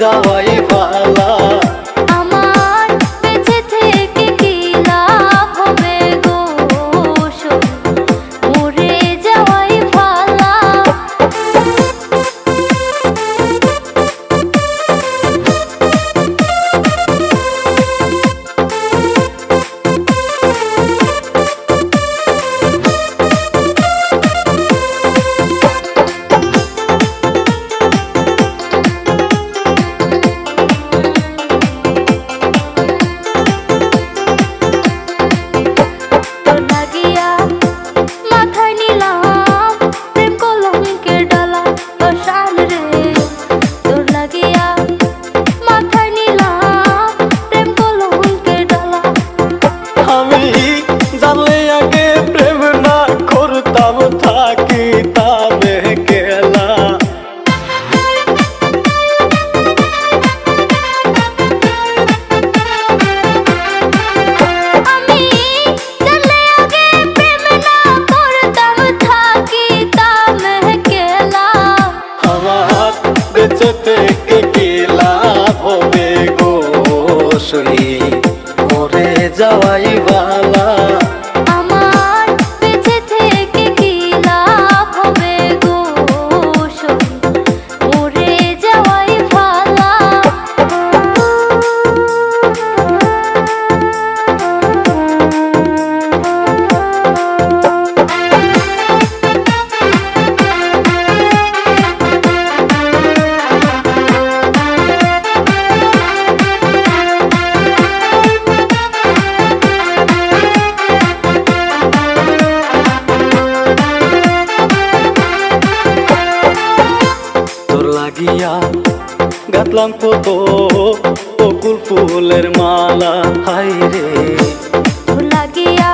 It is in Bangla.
যাওয়াই পালা শুনি মরে যাওয়াই গাতলাম কত বকুল ফুলের মালা হাই রে। লাগিয়া